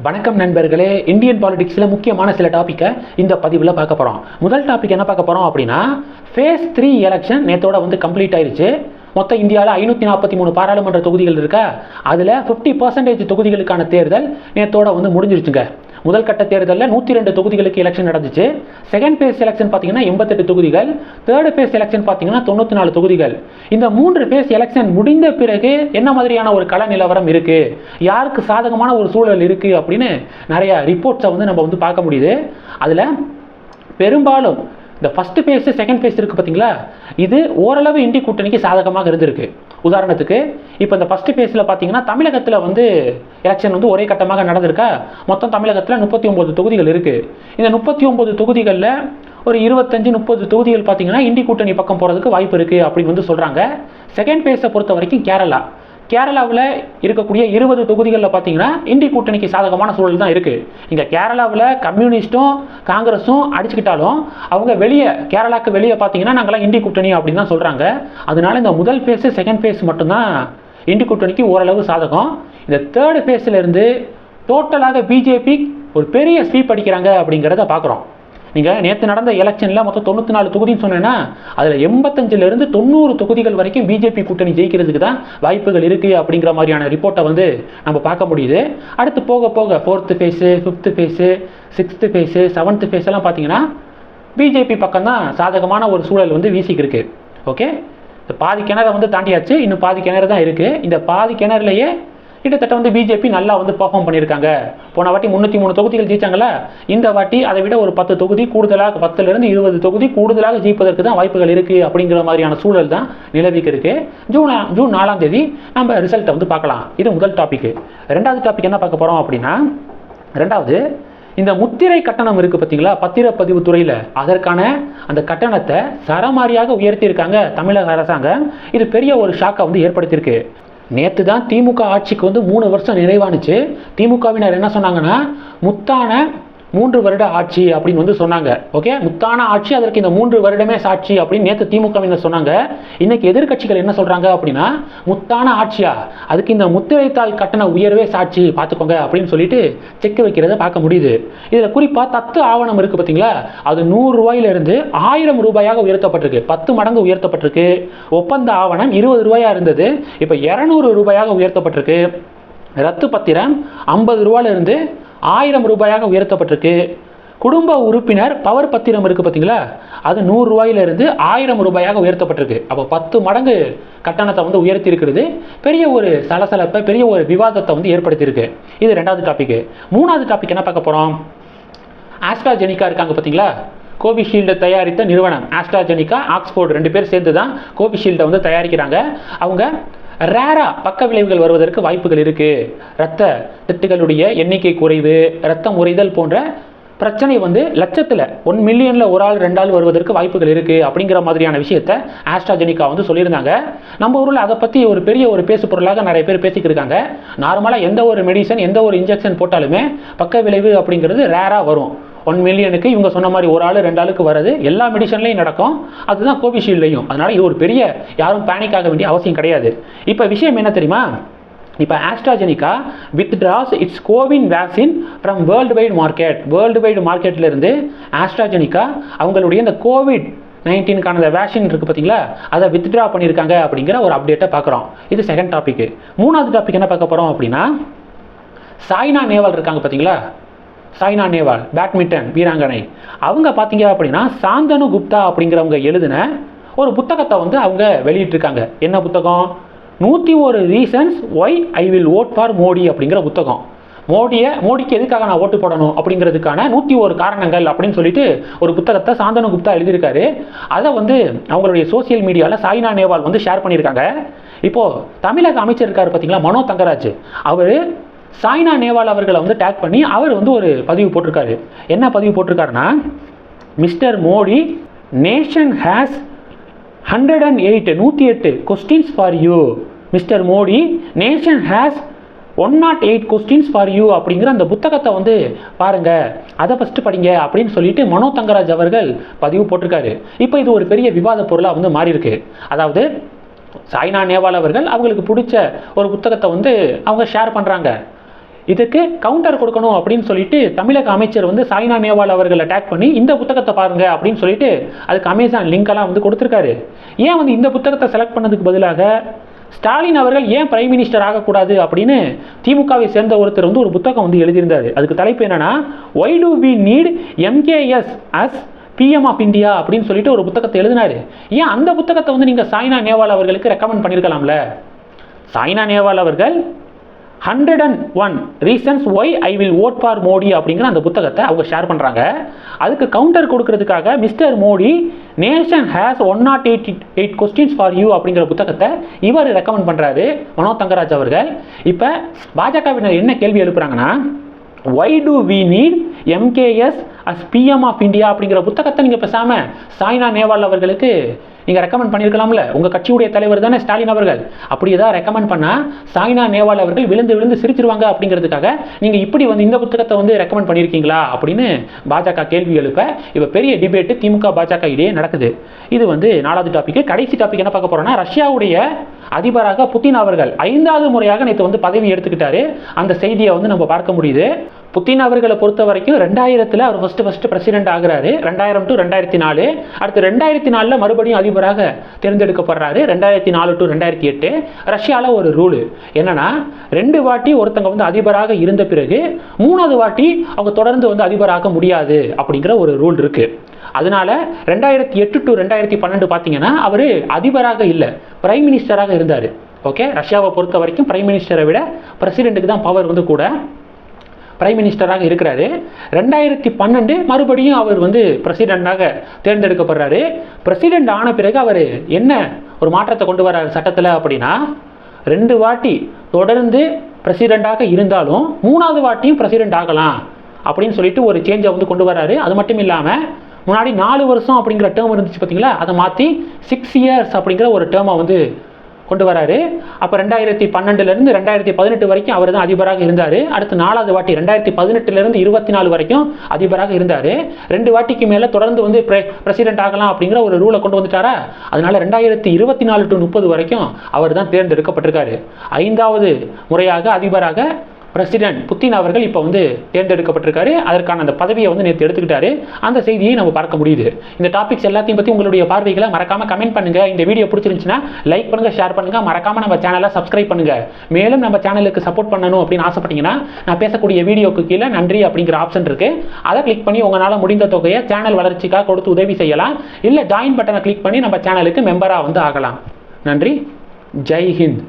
வணக்கம் நண்பர்களே இந்தியன் பாலிடிக்ஸில் முக்கியமான சில டாப்பிக்கை இந்த பதிவில் பார்க்க போகிறோம் முதல் டாபிக் என்ன பார்க்க போகிறோம் அப்படின்னா ஃபேஸ் த்ரீ எலெக்ஷன் நேத்தோட வந்து கம்ப்ளீட் ஆயிடுச்சு மொத்தம் இந்தியாவில் ஐநூற்றி நாற்பத்தி மூணு பாராளுமன்ற தொகுதிகள் இருக்கா? அதில் ஃபிஃப்டி பர்சன்டேஜ் தொகுதிகளுக்கான தேர்தல் நேத்தோட வந்து முடிஞ்சிருச்சுங்க. முதல் கட்ட தேர்தலில் நூற்றி ரெண்டு தொகுதிகளுக்கு எலெக்ஷன் நடந்துச்சு. செகண்ட் பேஸ் எலெக்ஷன் பார்த்தீங்கன்னா எண்பத்தெட்டு தொகுதிகள். தேர்டு பேஸ் எலெக்ஷன் பார்த்தீங்கன்னா தொண்ணூற்றி நாலு தொகுதிகள். இந்த மூன்று பேஸ் எலெக்ஷன் முடிந்த பிறகு என்ன மாதிரியான ஒரு கள நிலவரம் இருக்கு? யாருக்கு சாதகமான ஒரு சூழல் இருக்கு அப்படின்னு நிறைய ரிப்போர்ட்ஸை வந்து நம்ம வந்து பார்க்க முடியுது. அதில் பெரும்பாலும் இந்த ஃபஸ்ட்டு பேஸு செகண்ட் பேஸ் இருக்குது பார்த்தீங்களா இது ஓரளவு இந்தி கூட்டணிக்கு சாதகமாக இருந்திருக்கு. உதாரணத்துக்கு இப்போ இந்த ஃபஸ்ட்டு ஃபேஸில் பார்த்தீங்கன்னா தமிழகத்தில் வந்து எலெக்ஷன் வந்து ஒரே கட்டமாக நடந்திருக்கா? மொத்தம் தமிழகத்தில் முப்பத்தி ஒம்பது தொகுதிகள் இருக்குது இந்த முப்பத்தி ஒம்பது தொகுதிகளில் ஒரு இருபத்தஞ்சு முப்பது தொகுதிகள் பார்த்தீங்கன்னா இண்டி கூட்டணி பக்கம் போகிறதுக்கு வாய்ப்பு இருக்குது அப்படின்னு வந்து சொல்கிறாங்க செகண்ட் பேஸை பொறுத்த வரைக்கும் கேரளா. கேரளாவில் இருக்கக்கூடிய இருபது தொகுதிகளில் பார்த்தீங்கன்னா இந்தி கூட்டணிக்கு சாதகமான சூழல் தான் இருக்குது இங்கே கேரளாவில் கம்யூனிஸ்ட்டும் காங்கிரஸும் அடிச்சுக்கிட்டாலும் அவங்க வெளியே கேரளாக்கு வெளியே பார்த்தீங்கன்னா நாங்களாம் இந்தி கூட்டணி அப்படின்னு தான் சொல்கிறாங்க அதனால இந்த முதல் ஃபேஸு செகண்ட் ஃபேஸ் மட்டும்தான் இந்தி கூட்டணிக்கு ஓரளவு சாதகம். இந்த தேர்டு ஃபேஸில் இருந்து டோட்டலாக பிஜேபி ஒரு பெரிய ஸ்வீப் அடிக்கிறாங்க அப்படிங்கிறத பார்க்குறோம் நீங்கள் நேற்று நடந்த எலெக்ஷனில் மொத்தம் தொண்ணூற்றி நாலு தொகுதின்னு சொன்னேன்னா அதில் எண்பத்தஞ்சிலிருந்து தொண்ணூறு தொகுதிகள் வரைக்கும் பிஜேபி கூட்டணி ஜெயிக்கிறதுக்கு தான் வாய்ப்புகள் இருக்குது அப்படிங்கிற மாதிரியான ரிப்போர்ட்டை வந்து நம்ம பார்க்க முடியுது. அடுத்து போக போக fourth phase fifth phase sixth phase seventh phase எல்லாம் பார்த்தீங்கன்னா பிஜேபி பக்கம் தான் சாதகமான ஒரு சூழல் வந்து வீசிக்கிருக்கு. ஓகே இந்த பாதி கிணறை வந்து தாண்டியாச்சு இன்னும் பாதி கிணறு தான் இருக்குது இந்த பாதி கிணறுலையே கிட்டத்தட்ட வந்து பிஜேபி நல்லா வந்து பர்ஃபார்ம் பண்ணியிருக்காங்க. போன வாட்டி முந்நூற்றி மூணு தொகுதிகள் ஜெயிச்சாங்களா இந்த வாட்டி அதை விட ஒரு பத்து தொகுதி கூடுதலாக பத்துலேருந்து இருபது தொகுதி கூடுதலாக ஜெயிப்பதற்கு தான் வாய்ப்புகள் இருக்குது அப்படிங்கிற மாதிரியான சூழல் தான் நிலவிக்கு இருக்கு. ஜூன் ஜூன் நாலாம் தேதி நம்ம ரிசல்ட்டை வந்து பார்க்கலாம். இது முதல் டாபிக் ரெண்டாவது டாபிக் என்ன பார்க்க போகிறோம் அப்படின்னா ரெண்டாவது இந்த முத்திரை கட்டணம் இருக்குது பார்த்தீங்களா? பத்திரப்பதிவு துறையில். அதற்கான அந்த கட்டணத்தை சரமாரியாக உயர்த்தியிருக்காங்க தமிழக அரசாங்கம். இது பெரிய ஒரு ஷாக்கை வந்து ஏற்படுத்தியிருக்கு. நேற்று தான் திமுக ஆட்சிக்கு வந்து மூணு வருஷம் நிறைவானுச்சு. திமுகவினர் என்ன சொன்னாங்கன்னா முத்தான மூன்று வருட ஆட்சி அப்படின்னு வந்து சொன்னாங்க. ஓகே முத்தான ஆட்சி அதற்கு இந்த மூன்று வருடமே சாட்சி அப்படின்னு நேற்று திமுகவினர் சொன்னாங்க. இன்னைக்கு எதிர்க்கட்சிகள் என்ன சொல்றாங்க அப்படின்னா முத்தான ஆட்சியா? அதுக்கு இந்த முத்திரைத்தாள் கட்டண உயர்வே சாட்சி பார்த்துக்கோங்க அப்படின்னு சொல்லிட்டு செக் வைக்கிறத பார்க்க முடியுது. இதில் குறிப்பாக தத்து ஆவணம் இருக்கு பார்த்தீங்களா அது நூறு ரூபாயிலிருந்து ஆயிரம் ரூபாயாக உயர்த்தப்பட்டிருக்கு. பத்து மடங்கு உயர்த்தப்பட்டிருக்கு. ஒப்பந்த ஆவணம் இருபது ரூபாயா இருந்தது. இப்போ இரநூறு ரூபாயாக உயர்த்தப்பட்டிருக்கு. ரத்து பத்திரம் ஐம்பது ரூபாயிலிருந்து ஆயிரம் ரூபாயாக உயர்த்தப்பட்டிருக்கு. குடும்ப உறுப்பினர் பவர் பத்திரம் இருக்குது பார்த்தீங்களா அது நூறுரூவாயிலிருந்து ஆயிரம் ரூபாயாக உயர்த்தப்பட்டிருக்கு. அப்போ பத்து மடங்கு கட்டணத்தை வந்து உயர்த்தியிருக்கிறது. பெரிய ஒரு சலசலப்பை பெரிய ஒரு விவாதத்தை வந்து ஏற்படுத்தியிருக்கு. இது ரெண்டாவது டாபிக் மூணாவது டாபிக் என்ன பார்க்க போகிறோம் ஆஸ்ட்ராஜெனிக்கா இருக்காங்க பார்த்தீங்களா கோவிஷீல்டை தயாரித்த நிறுவனம். ஆஸ்ட்ராஜெனிக்கா ஆக்ஸ்போர்ட் ரெண்டு பேர் சேர்ந்து தான் கோவிஷீல்டை வந்து தயாரிக்கிறாங்க. அவங்க ரேரா பக்க விளைவுகள் வருவதற்கு வாய்ப்புகள் இருக்கு. இரத்த திட்டுகளுடைய எண்ணிக்கை குறைவு இரத்தம் உறைதல் போன்ற பிரச்சனை வந்து லட்சத்தில் ஒன் மில்லியனில் ஒரு ஆள் ரெண்டு ஆள் வருவதற்கு வாய்ப்புகள் இருக்குது அப்படிங்கிற மாதிரியான விஷயத்த ஆஸ்ட்ராஜெனிக்கா வந்து சொல்லியிருந்தாங்க. நம்ம ஊரில் அதை பற்றி ஒரு பெரிய ஒரு பேசு பொருளாக நிறைய பேர் பேசிக்கிட்டு இருக்காங்க நார்மலாக எந்த ஒரு மெடிசன் எந்த ஒரு இன்ஜெக்ஷன் போட்டாலுமே பக்க விளைவு அப்படிங்கிறது ரேராக வரும். ஒன் மில்லியனுக்கு இவங்க சொன்ன மாதிரி ஒரு ஆள் ரெண்டு ஆளுக்கு வருது எல்லா மெடிசன்லையும் நடக்கும். அதுதான் கோவிஷீல்ட்லையும் அதனால் இது ஒரு பெரிய யாரும் பேனிக் ஆக வேண்டிய அவசியம் கிடையாது. இப்போ விஷயம் என்ன தெரியுமா? இப்போ AstraZeneca withdraws its Covin vaccine from world wide market world wide மார்க்கெட்லேருந்து AstraZeneca அவங்களுடைய இந்த கோவிட் நைன்டீனுக்கான அந்த வேக்சின் இருக்குது பார்த்தீங்களா அதை வித்ட்ரா பண்ணியிருக்காங்க அப்படிங்கிற ஒரு அப்டேட்டை பார்க்குறோம். இது செகண்ட் டாபிக் மூணாவது டாபிக் என்ன பார்க்க போகிறோம் அப்படின்னா சாய்னா நேவால் இருக்காங்க பார்த்தீங்களா சாய்னா நேவால் பேட்மிண்டன் வீராங்கனை. அவங்க பார்த்தீங்க அப்படின்னா சாந்தனு குப்தா அப்படிங்கிறவங்க எழுதின ஒரு புத்தகத்தை வந்து அவங்க வெளியிட்டிருக்காங்க. என்ன புத்தகம்? நூற்றி ஒரு reasons why I will vote for Modi அப்படிங்கிற புத்தகம். மோடியை மோடிக்கு எதுக்காக நான் ஓட்டு போடணும் அப்படிங்கிறதுக்கான நூற்றி ஒரு காரணங்கள் அப்படின்னு சொல்லிட்டு ஒரு புத்தகத்தை சாந்தனு குப்தா எழுதியிருக்காரு. அதை வந்து அவங்களுடைய சோசியல் மீடியாவில் சாய்னா நேவால் வந்து ஷேர் பண்ணியிருக்காங்க. இப்போது தமிழக அமைச்சர் இருக்கார் பார்த்தீங்களா? மனோ தங்கராஜ். அவர் சாய்னா நேவால் அவர்களை வந்து டேக் பண்ணி அவர் வந்து ஒரு பதிவு போட்டிருக்காரு. என்ன பதிவு போட்டிருக்காருன்னா mister Modi nation has hundred and eight நூற்றி எட்டு questions for you mister Modi nation has one nought eight questions for you அப்படிங்கிற அந்த புத்தகத்தை வந்து பாருங்க. அதை ஃபஸ்ட்டு படிங்க அப்படின்னு சொல்லிட்டு மனோ தங்கராஜ் அவர்கள் பதிவு போட்டிருக்காரு. இப்போ இது ஒரு பெரிய விவாத பொருளாக வந்து மாறியிருக்கு. அதாவது சாய்னா நேவால் அவர்கள் அவங்களுக்கு பிடிச்ச ஒரு புத்தகத்தை வந்து அவங்க ஷேர் பண்ணுறாங்க இதுக்கு கவுண்டர் கொடுக்கணும் அப்படின்னு சொல்லிட்டு தமிழக அமைச்சர் வந்து சாய்னா நேவால் அவர்கள் அட்டாக் பண்ணி இந்த புத்தகத்தை பாருங்க அப்படின்னு சொல்லிட்டு அதுக்கு அமேசான் லிங்க் எல்லாம் வந்து கொடுத்துருக்காரு. ஏன் வந்து இந்த புத்தகத்தை செலக்ட் பண்ணதுக்கு பதிலாக ஸ்டாலின் அவர்கள் ஏன் பிரைம் மினிஸ்டர் ஆகக்கூடாது அப்படின்னு திமுகவை சேர்ந்த ஒருத்தர் வந்து ஒரு புத்தகம் வந்து எழுதியிருந்தார். அதுக்கு தலைப்பு என்னன்னா why do we need MKS as PM of India அப்படின்னு சொல்லிட்டு ஒரு புத்தகத்தை எழுதினாரு. ஏன் அந்த புத்தகத்தை வந்து நீங்கள் சாய்னா நேவால் அவர்களுக்கு ரெக்கமெண்ட் பண்ணியிருக்கலாம்ல சாய்னா நேவால் அவர்கள் hundred and one reasons why I will vote for Modi அப்படிங்கிற அந்த புத்தகத்தை அவங்க ஷேர் பண்ணுறாங்க அதுக்கு கவுண்டர் கொடுக்கறதுக்காக mister Modi nation has one nought eight eight questions for you அப்படிங்கிற புத்தகத்தை இவர் ரெக்கமெண்ட் பண்ணுறாரு மனோ தங்கராஜ் அவர்கள். இப்போ பாஜகவினர் என்ன கேள்வி எழுப்புறாங்கன்னா why do we need MKS as PM of India அப்படிங்கிற புத்தகத்தை நீங்கள் பேசாமல் சாய்னா நேவால் அவர்களுக்கு நீங்கள் ரெக்கமெண்ட் பண்ணியிருக்கலாம்ல. உங்கள் கட்சியுடைய தலைவர் தானே ஸ்டாலின் அவர்கள். அப்படி ஏதாவது ரெக்கமெண்ட் பண்ணால் சாய்னா நேவால் அவர்கள் விழுந்து விழுந்து சிரிச்சிருவாங்க அப்படிங்கிறதுக்காக நீங்கள் இப்படி வந்து இந்த புத்தகத்தை வந்து ரெக்கமெண்ட் பண்ணியிருக்கீங்களா அப்படின்னு பாஜக கேள்வி எழுப்ப இப்போ பெரிய டிபேட்டு திமுக பாஜக இடையே நடக்குது. இது வந்து நாலாவது டாபிக் கடைசி டாபிக் என்ன பார்க்க போகிறோம்னா ரஷ்யாவுடைய அதிபராக புட்டின் அவர்கள் ஐந்தாவது முறையாக நேற்று வந்து பதவி எடுத்துக்கிட்டாரு. அந்த செய்தியை வந்து நம்ம பார்க்க முடியுது. புத்தின் அவர்களை பொறுத்த வரைக்கும் ரெண்டாயிரத்தில் அவர் ஃபஸ்ட்டு ஃபஸ்ட்டு பிரசிடென்ட் ஆகிறாரு. ரெண்டாயிரம் டு ரெண்டாயிரத்தி நாலு அடுத்து ரெண்டாயிரத்தி நாலில் மறுபடியும் அதிபராக தேர்ந்தெடுக்கப்படுறாரு. ரெண்டாயிரத்தி நாலு டு ரெண்டாயிரத்தி எட்டு ரஷ்யாவில் ஒரு ரூலு என்னன்னா ரெண்டு வாட்டி ஒருத்தங்க வந்து அதிபராக இருந்த பிறகு மூணாவது வாட்டி அவங்க தொடர்ந்து வந்து அதிபராக முடியாது அப்படிங்கிற ஒரு ரூல் இருக்குது அதனால ரெண்டாயிரத்தி எட்டு டு ரெண்டாயிரத்தி பன்னெண்டு பார்த்தீங்கன்னா அவர் அதிபராக இல்லை பிரைம் மினிஸ்டராக இருந்தார். ஓகே ரஷ்யாவை பொறுத்த வரைக்கும் பிரைம் மினிஸ்டரை விட பிரசிடெண்ட்டுக்கு தான் பவர் வந்து கூட பிரைம் மினிஸ்டராக இருக்கிறாரு. ரெண்டாயிரத்தி பன்னெண்டு மறுபடியும் அவர் வந்து பிரசிடெண்டாக தேர்ந்தெடுக்கப்படுறாரு. பிரசிடெண்ட் ஆன பிறகு அவர் என்ன ஒரு மாற்றத்தை கொண்டு வர்றாரு சட்டத்தில் அப்படின்னா ரெண்டு வாட்டி தொடர்ந்து பிரசிடெண்டாக இருந்தாலும் மூணாவது வாட்டியும் பிரசிடெண்ட் ஆகலாம் அப்படின்னு சொல்லிட்டு ஒரு சேஞ்சை வந்து கொண்டு வர்றாரு. அது மட்டும் இல்லாமல் முன்னாடி நாலு வருஷம் அப்படிங்கிற டேர்ம் இருந்துச்சு பார்த்தீங்களா அதை மாற்றி சிக்ஸ் இயர்ஸ் அப்படிங்கிற ஒரு டேர்மை வந்து கொண்டு வராரு. அப்போ ரெண்டாயிரத்தி பன்னெண்டுலேருந்து ரெண்டாயிரத்தி பதினெட்டு வரைக்கும் அவர் தான் அதிபராக இருந்தார். அடுத்து நாலாவது வாட்டி ரெண்டாயிரத்தி பதினெட்டுலேருந்து இருபத்தி நாலு வரைக்கும் அதிபராக இருந்தார். ரெண்டு வாட்டிக்கு மேலே தொடர்ந்து வந்து பிரசிடென்ட் ஆகலாம் அப்படிங்கிற ஒரு ரூலை கொண்டு வந்துட்டாரா? அதனால ரெண்டாயிரத்தி இருபத்தி நாலு டு முப்பது வரைக்கும் அவர் தான் தேர்ந்தெடுக்கப்பட்டிருக்காரு. ஐந்தாவது முறையாக அதிபராக பிரசிடென்ட் புத்தின் அவர்கள் இப்போ வந்து தேர்ந்தெடுக்கப்பட்டிருக்காரு. அதற்கான அந்த பதவியை வந்து நேற்று எடுத்துக்கிட்டாரு. அந்த செய்தியை நம்ம பார்க்க முடியுது. இந்த டாபிக்ஸ் எல்லாத்தையும் பற்றி உங்களுடைய பார்வைகளை மறக்காமல் கமெண்ட் பண்ணுங்கள் இந்த வீடியோ பிடிச்சிருந்துச்சுன்னா லைக் பண்ணுங்கள் ஷேர் பண்ணுங்கள் மறக்காமல் நம்ம சேனலை சப்ஸ்கிரைப் பண்ணுங்கள் மேலும் நம்ம சேனலுக்கு சப்போர்ட் பண்ணணும் அப்படின்னு ஆசைப்பட்டீங்கன்னா நான் பேசக்கூடிய வீடியோக்கு கீழே நன்றி அப்படிங்கிற ஆப்ஷன் இருக்குது அதை கிளிக் பண்ணி உங்களால் முடிந்த தொகையை சேனல் வளர்ச்சிக்காக கொடுத்து உதவி செய்யலாம். இல்லை ஜாயின் பட்டனை கிளிக் பண்ணி நம்ம சேனலுக்கு மெம்பராக வந்து ஆகலாம். நன்றி. ஜெய் ஹிந்த்.